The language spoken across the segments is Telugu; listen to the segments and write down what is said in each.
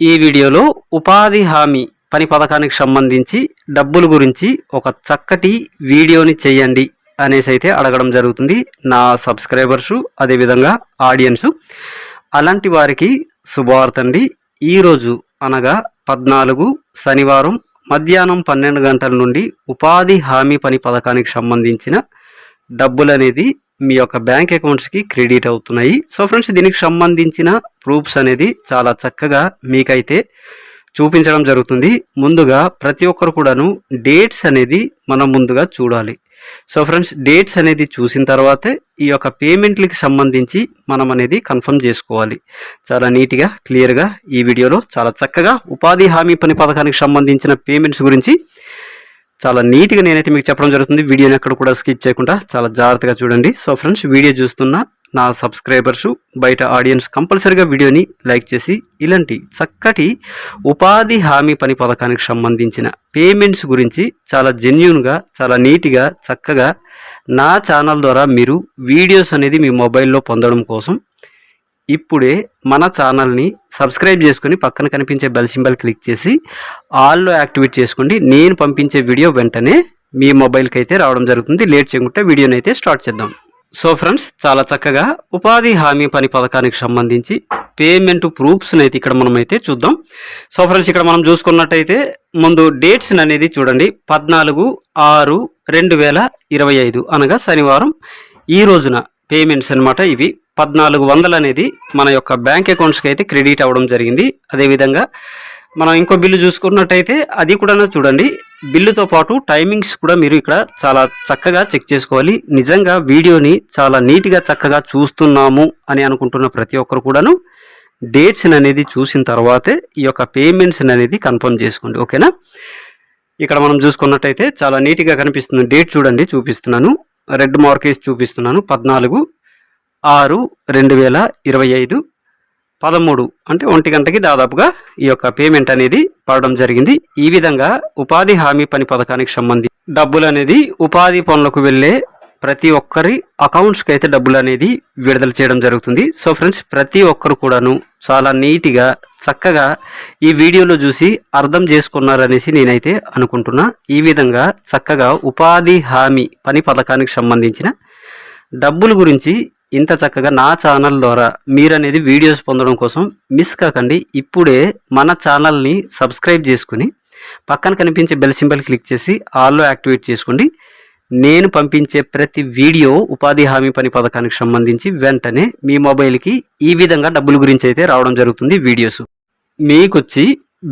ఈ వీడియోలో ఉపాధి హామీ పని పథకానికి సంబంధించి డబ్బుల గురించి ఒక చక్కటి వీడియోని చేయండి అనేసి అయితే అడగడం జరుగుతుంది. నా సబ్స్క్రైబర్సు అదేవిధంగా ఆడియన్సు అలాంటి వారికి శుభవార్త అండి ఈరోజు అనగా పద్నాలుగు శనివారం మధ్యాహ్నం పన్నెండు గంటల నుండి ఉపాధి హామీ పని పథకానికి సంబంధించిన డబ్బులు అనేది మీ యొక్క బ్యాంక్ అకౌంట్స్కి క్రెడిట్ అవుతున్నాయి. సో ఫ్రెండ్స్ దీనికి సంబంధించిన ప్రూఫ్స్ అనేది చాలా చక్కగా మీకైతే చూపించడం జరుగుతుంది. ముందుగా ప్రతి ఒక్కరు కూడాను డేట్స్ అనేది మనం ముందుగా చూడాలి. సో ఫ్రెండ్స్ డేట్స్ అనేది చూసిన తర్వాతే ఈ యొక్క పేమెంట్లకి సంబంధించి మనం అనేది కన్ఫర్మ్ చేసుకోవాలి. చాలా నీట్గా క్లియర్గా ఈ వీడియోలో చాలా చక్కగా ఉపాధి హామీ పని పథకానికి సంబంధించిన పేమెంట్స్ గురించి చాలా నీట్గా నేనైతే మీకు చెప్పడం జరుగుతుంది. వీడియోని ఎక్కడ కూడా స్కిప్ చేయకుండా చాలా జాగ్రత్తగా చూడండి. సో ఫ్రెండ్స్ వీడియో చూస్తున్న నా సబ్స్క్రైబర్స్ బయట ఆడియన్స్ కంపల్సరిగా వీడియోని లైక్ చేసి ఇలాంటి చక్కటి ఉపాధి హామీ పని పథకానికి సంబంధించిన పేమెంట్స్ గురించి చాలా జెన్యున్గా చాలా నీట్గా చక్కగా నా ఛానల్ ద్వారా మీరు వీడియోస్ అనేది మీ మొబైల్లో పొందడం కోసం ఇప్పుడే మన ఛానల్ని సబ్స్క్రైబ్ చేసుకుని పక్కన కనిపించే బెల్ సింబల్ క్లిక్ చేసి ఆల్లో యాక్టివేట్ చేసుకోండి. నేను పంపించే వీడియో వెంటనే మీ మొబైల్కి అయితే రావడం జరుగుతుంది. లేట్ చేయకుండా వీడియోని అయితే స్టార్ట్ చేద్దాం. సో ఫ్రెండ్స్ చాలా చక్కగా ఉపాధి హామీ పని పథకానికి సంబంధించి పేమెంట్ ప్రూఫ్స్ని అయితే ఇక్కడ మనం అయితే చూద్దాం. సో ఫ్రెండ్స్ ఇక్కడ మనం చూసుకున్నట్టయితే ముందు డేట్స్ అనేది చూడండి. పద్నాలుగు ఆరు రెండు వేల ఇరవై ఐదు అనగా శనివారం. ఈ రోజున పేమెంట్స్ అన్నమాట ఇవి. పద్నాలుగు వందలు అనేది మన యొక్క బ్యాంక్ అకౌంట్స్కి అయితే క్రెడిట్ అవ్వడం జరిగింది. అదేవిధంగా మనం ఇంకో బిల్లు చూసుకున్నట్టయితే అది కూడా చూడండి. బిల్లుతో పాటు టైమింగ్స్ కూడా మీరు ఇక్కడ చాలా చక్కగా చెక్ చేసుకోవాలి. నిజంగా వీడియోని చాలా నీట్గా చక్కగా చూస్తున్నాము అని అనుకుంటున్న ప్రతి ఒక్కరు కూడాను డేట్స్ అనేది చూసిన తర్వాతే ఈ యొక్క పేమెంట్స్ అనేది కన్ఫర్మ్ చేసుకోండి. ఓకేనా? ఇక్కడ మనం చూసుకున్నట్టయితే చాలా నీట్గా కనిపిస్తుంది. డేట్ చూడండి చూపిస్తున్నాను. రెడ్ మార్కేజ్ చూపిస్తున్నాను. పద్నాలుగు ఆరు రెండు వేల ఇరవై ఐదు పదమూడు. అంటే ఒంటి గంటకి దాదాపుగా ఈ యొక్క పేమెంట్ అనేది పడడం జరిగింది. ఈ విధంగా ఉపాధి హామీ పని పథకానికి సంబంధించి డబ్బులు అనేది ఉపాధి పనులకు వెళ్ళే ప్రతి ఒక్కరి అకౌంట్స్కి అయితే డబ్బులు అనేది విడుదల చేయడం జరుగుతుంది. సో ఫ్రెండ్స్ ప్రతి ఒక్కరు కూడాను చాలా నీట్గా చక్కగా ఈ వీడియోలో చూసి అర్థం చేసుకున్నారనేసి నేనైతే అనుకుంటున్నా. ఈ విధంగా చక్కగా ఉపాధి హామీ పని పథకానికి సంబంధించిన డబ్బుల గురించి ఇంత చక్కగా నా ఛానల్ ద్వారా మీరనేది వీడియోస్ పొందడం కోసం మిస్ కాకండి. ఇప్పుడే మన ఛానల్ని సబ్స్క్రైబ్ చేసుకుని పక్కన కనిపించే బెల్ సింబల్ క్లిక్ చేసి ఆల్లో యాక్టివేట్ చేసుకోండి. నేను పంపించే ప్రతి వీడియో ఉపాధి హామీ పని పథకానికి సంబంధించి వెంటనే మీ మొబైల్కి ఈ విధంగా డబ్బుల గురించి అయితే రావడం జరుగుతుంది వీడియోస్ మీకొచ్చి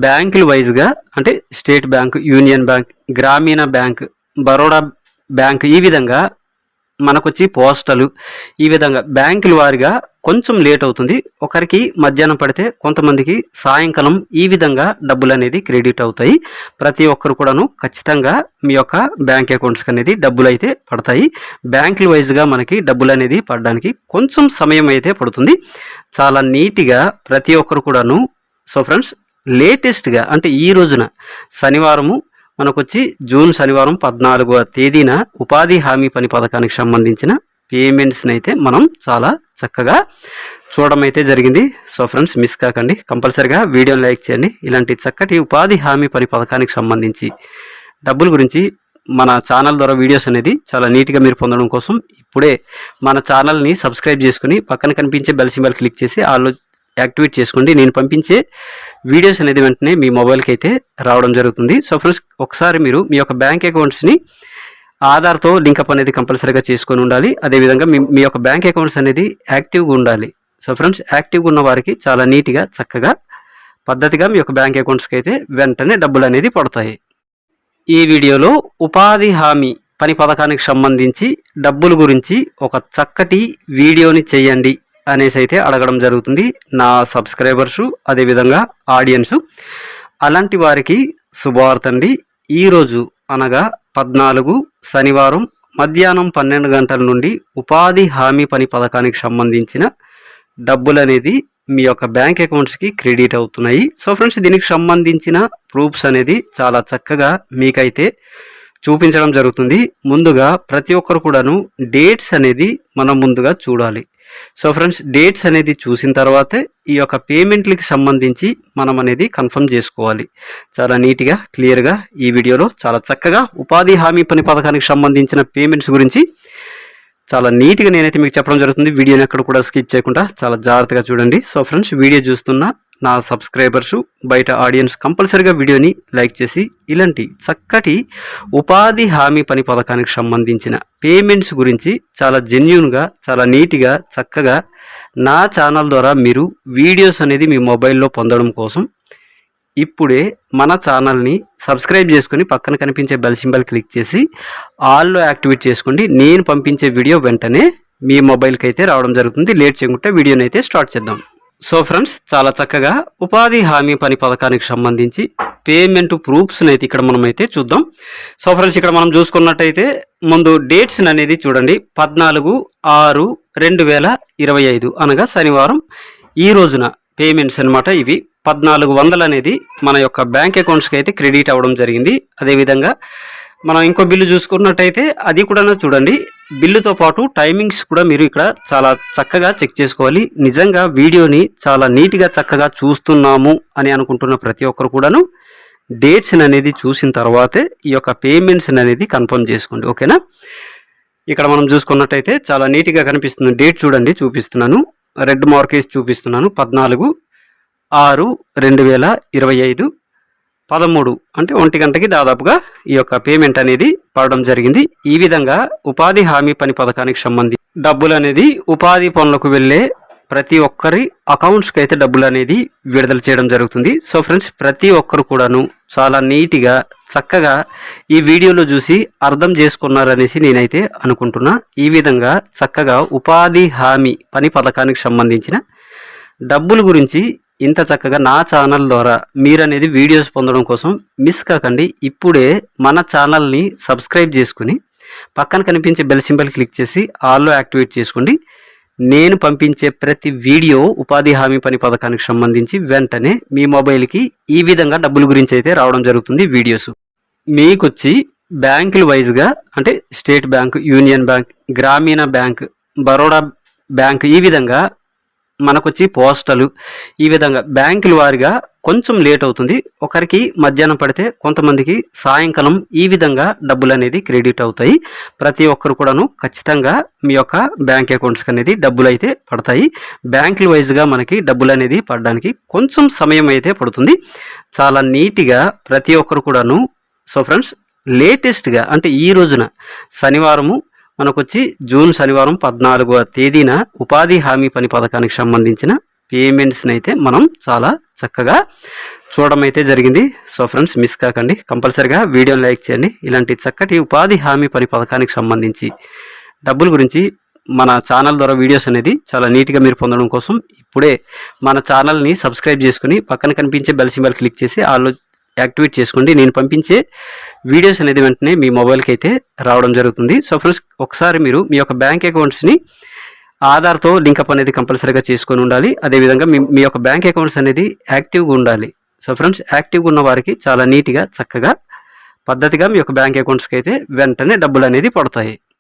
బ్యాంకుల వైజ్గా అంటే స్టేట్ బ్యాంక్ యూనియన్ బ్యాంక్ గ్రామీణ బ్యాంక్ బరోడా బ్యాంక్ ఈ విధంగా మనకొచ్చి పోస్టలు ఈ విధంగా బ్యాంకుల వారిగా కొంచెం లేట్ అవుతుంది. ఒకరికి మధ్యాహ్నం పడితే కొంతమందికి సాయంకాలం ఈ విధంగా డబ్బులు అనేది క్రెడిట్ అవుతాయి. ప్రతి ఒక్కరు కూడాను ఖచ్చితంగా మీ యొక్క బ్యాంక్ అకౌంట్స్కి అనేది డబ్బులు అయితే పడతాయి. బ్యాంకుల వైజ్గా మనకి డబ్బులు అనేది పడడానికి కొంచెం సమయం అయితే పడుతుంది. చాలా నీట్గా ప్రతి ఒక్కరు కూడాను సో ఫ్రెండ్స్ లేటెస్ట్గా అంటే ఈ రోజున శనివారము మనకొచ్చి జూన్ శనివారం పద్నాలుగవ తేదీన ఉపాధి హామీ పని పథకానికి సంబంధించిన పేమెంట్స్ని అయితే మనం చాలా చక్కగా చూడడం అయితే జరిగింది. సో ఫ్రెండ్స్ మిస్ కాకండి. కంపల్సరిగా వీడియోని లైక్ చేయండి. ఇలాంటి చక్కటి ఉపాధి హామీ పని పథకానికి సంబంధించి డబ్బుల గురించి మన ఛానల్ ద్వారా వీడియోస్ అనేది చాలా నీట్గా మీరు పొందడం కోసం ఇప్పుడే మన ఛానల్ని సబ్స్క్రైబ్ చేసుకుని పక్కన కనిపించే బెల్ సింబల్ క్లిక్ చేసి ఆలో యాక్టివేట్ చేసుకోండి. నేను పంపించే వీడియోస్ అనేది వెంటనే మీ మొబైల్కి అయితే రావడం జరుగుతుంది. సో ఫ్రెండ్స్ ఒకసారి మీరు మీ యొక్క బ్యాంక్ అకౌంట్స్ని ఆధార్తో లింకప్ అనేది కంపల్సరీగా చేసుకొని ఉండాలి. అదేవిధంగా మీ మీ యొక్క బ్యాంక్ అకౌంట్స్ అనేది యాక్టివ్గా ఉండాలి. సో ఫ్రెండ్స్ యాక్టివ్గా ఉన్న వారికి చాలా నీట్గా చక్కగా పద్ధతిగా మీ యొక్క బ్యాంక్ అకౌంట్స్కి అయితే వెంటనే డబ్బులు అనేది పడతాయి. ఈ వీడియోలో ఉపాధి హామీ పని పథకానికి సంబంధించి డబ్బుల గురించి ఒక చక్కటి వీడియోని చేయండి. అనేసి అయితే అడగడం జరుగుతుంది. నా సబ్స్క్రైబర్సు అదేవిధంగా ఆడియన్సు అలాంటి వారికి శుభవార్త అండి. ఈరోజు అనగా పద్నాలుగు శనివారం మధ్యాహ్నం పన్నెండు గంటల నుండి ఉపాధి హామీ పని పథకానికి సంబంధించిన డబ్బులు అనేది మీ యొక్క బ్యాంక్ అకౌంట్స్కి క్రెడిట్ అవుతున్నాయి. సో ఫ్రెండ్స్ దీనికి సంబంధించిన ప్రూఫ్స్ అనేది చాలా చక్కగా మీకైతే చూపించడం జరుగుతుంది. ముందుగా ప్రతి ఒక్కరు కూడాను డేట్స్ అనేది మనం ముందుగా చూడాలి. సో ఫ్రెండ్స్ డేట్స్ అనేది చూసిన తర్వాతే ఈ యొక్క పేమెంట్లకి సంబంధించి మనం అనేది కన్ఫర్మ్ చేసుకోవాలి. చాలా నీట్గా క్లియర్గా ఈ వీడియోలో చాలా చక్కగా ఉపాధి హామీ పని పథకానికి సంబంధించిన పేమెంట్స్ గురించి చాలా నీట్గా నేనైతే మీకు చెప్పడం జరుగుతుంది. వీడియోని ఎక్కడ కూడా స్కిప్ చేయకుండా చాలా జాగ్రత్తగా చూడండి. సో ఫ్రెండ్స్ వీడియో చూస్తున్న నా సబ్స్క్రైబర్సు బయట ఆడియన్స్ కంపల్సరీగా వీడియోని లైక్ చేసి ఇలాంటి చక్కటి ఉపాధి హామీ పని పథకానికి సంబంధించిన పేమెంట్స్ గురించి చాలా జెన్యున్గా చాలా నీట్గా చక్కగా నా ఛానల్ ద్వారా మీరు వీడియోస్ అనేది మీ మొబైల్లో పొందడం కోసం ఇప్పుడే మన ఛానల్ని సబ్స్క్రైబ్ చేసుకుని పక్కన కనిపించే బెల్ సింబల్ క్లిక్ చేసి ఆల్లో యాక్టివేట్ చేసుకోండి. నేను పంపించే వీడియో వెంటనే మీ మొబైల్కి అయితే రావడం జరుగుతుంది. లేట్ చేయకుండా వీడియోని అయితే స్టార్ట్ చేద్దాం. సో ఫ్రెండ్స్ చాలా చక్కగా ఉపాధి హామీ పని పథకానికి సంబంధించి పేమెంట్ ప్రూఫ్స్ని అయితే ఇక్కడ మనం అయితే చూద్దాం. సో ఫ్రెండ్స్ ఇక్కడ మనం చూసుకున్నట్టయితే ముందు డేట్స్ అనేది చూడండి. పద్నాలుగు ఆరు రెండు వేల ఇరవై ఐదు అనగా శనివారం. ఈ రోజున పేమెంట్స్ అన్నమాట ఇవి. పద్నాలుగు వందలు అనేది మన యొక్క బ్యాంక్ అకౌంట్స్కి అయితే క్రెడిట్ అవ్వడం జరిగింది. అదేవిధంగా మనం ఇంకో బిల్లు చూసుకున్నట్టయితే అది కూడా చూడండి. బిల్లుతో పాటు టైమింగ్స్ కూడా మీరు ఇక్కడ చాలా చక్కగా చెక్ చేసుకోవాలి. నిజంగా వీడియోని చాలా నీట్గా చక్కగా చూస్తున్నాము అని అనుకుంటున్న ప్రతి ఒక్కరు కూడాను డేట్స్ అనేది చూసిన తర్వాతే ఈ యొక్క పేమెంట్స్ అనేది కన్ఫర్మ్ చేసుకోండి. ఓకేనా? ఇక్కడ మనం చూసుకున్నట్టయితే చాలా నీట్గా కనిపిస్తుంది. డేట్ చూడండి చూపిస్తున్నాను. రెడ్ మార్కేజ్ చూపిస్తున్నాను. పద్నాలుగు ఆరు రెండు వేల ఇరవై ఐదు. పదమూడు అంటే ఒంటి గంటకి దాదాపుగా ఈ యొక్క పేమెంట్ అనేది పడడం జరిగింది. ఈ విధంగా ఉపాధి హామీ పని పథకానికి సంబంధించి డబ్బులు అనేది ఉపాధి పనులకు వెళ్ళే ప్రతి ఒక్కరి అకౌంట్స్కి అయితే డబ్బులు అనేది విడుదల చేయడం జరుగుతుంది. సో ఫ్రెండ్స్ ప్రతి ఒక్కరు కూడాను చాలా నీట్గా చక్కగా ఈ వీడియోలో చూసి అర్థం చేసుకున్నారనేసి నేనైతే అనుకుంటున్నా. ఈ విధంగా చక్కగా ఉపాధి హామీ పని పథకానికి సంబంధించిన డబ్బుల గురించి ఇంత చక్కగా నా ఛానల్ ద్వారా మీరనేది వీడియోస్ పొందడం కోసం మిస్ కాకండి. ఇప్పుడే మన ఛానల్ని సబ్స్క్రైబ్ చేసుకుని పక్కన కనిపించే బెల్ సింబల్ క్లిక్ చేసి ఆల్లో యాక్టివేట్ చేసుకోండి. నేను పంపించే ప్రతి వీడియో ఉపాధి హామీ పని పథకానికి సంబంధించి వెంటనే మీ మొబైల్కి ఈ విధంగా డబ్బుల గురించి అయితే రావడం జరుగుతుంది వీడియోస్ మీకొచ్చి బ్యాంకుల వైజ్గా అంటే స్టేట్ బ్యాంక్ యూనియన్ బ్యాంక్ గ్రామీణ బ్యాంక్ బరోడా బ్యాంక్ ఈ విధంగా మనకొచ్చి పోస్టలు ఈ విధంగా బ్యాంకుల వారిగా కొంచెం లేట్ అవుతుంది. ఒకరికి మధ్యాహ్నం పడితే కొంతమందికి సాయంకాలం ఈ విధంగా డబ్బులు అనేది క్రెడిట్ అవుతాయి. ప్రతి ఒక్కరు కూడాను ఖచ్చితంగా మీ యొక్క బ్యాంక్ అకౌంట్స్కి అనేది డబ్బులు అయితే పడతాయి. బ్యాంకుల వైజ్గా మనకి డబ్బులు అనేది పడడానికి కొంచెం సమయం అయితే పడుతుంది. చాలా నీట్గా ప్రతి ఒక్కరు కూడాను సో ఫ్రెండ్స్ లేటెస్ట్గా అంటే ఈ రోజున శనివారము మనకొచ్చి జూన్ శనివారం పద్నాలుగవ తేదీన ఉపాధి హామీ పని పథకానికి సంబంధించిన పేమెంట్స్ని అయితే మనం చాలా చక్కగా చూడడం అయితే జరిగింది. సో ఫ్రెండ్స్ మిస్ కాకండి. కంపల్సరిగా వీడియోని లైక్ చేయండి. ఇలాంటి చక్కటి ఉపాధి హామీ పని పథకానికి సంబంధించి డబ్బుల గురించి మన ఛానల్ ద్వారా వీడియోస్ అనేది చాలా నీట్గా మీరు పొందడం కోసం ఇప్పుడే మన ఛానల్ని సబ్స్క్రైబ్ చేసుకుని పక్కన కనిపించే బెల్ సింబల్ క్లిక్ చేసి ఆలో యాక్టివేట్ చేసుకోండి. నేను పంపించే వీడియోస్ అనేది వెంటనే మీ మొబైల్కి అయితే రావడం జరుగుతుంది. సో ఫ్రెండ్స్ ఒకసారి మీరు మీ యొక్క బ్యాంక్ అకౌంట్స్ని ఆధార్తో లింకప్ అనేది కంపల్సరీగా చేసుకొని ఉండాలి. అదేవిధంగా మీ మీ యొక్క బ్యాంక్ అకౌంట్స్ అనేది యాక్టివ్గా ఉండాలి. సో ఫ్రెండ్స్ యాక్టివ్గా ఉన్న వారికి చాలా నీట్గా చక్కగా పద్ధతిగా మీ యొక్క బ్యాంక్ అకౌంట్స్కి అయితే వెంటనే డబ్బులు అనేది పడతాయి.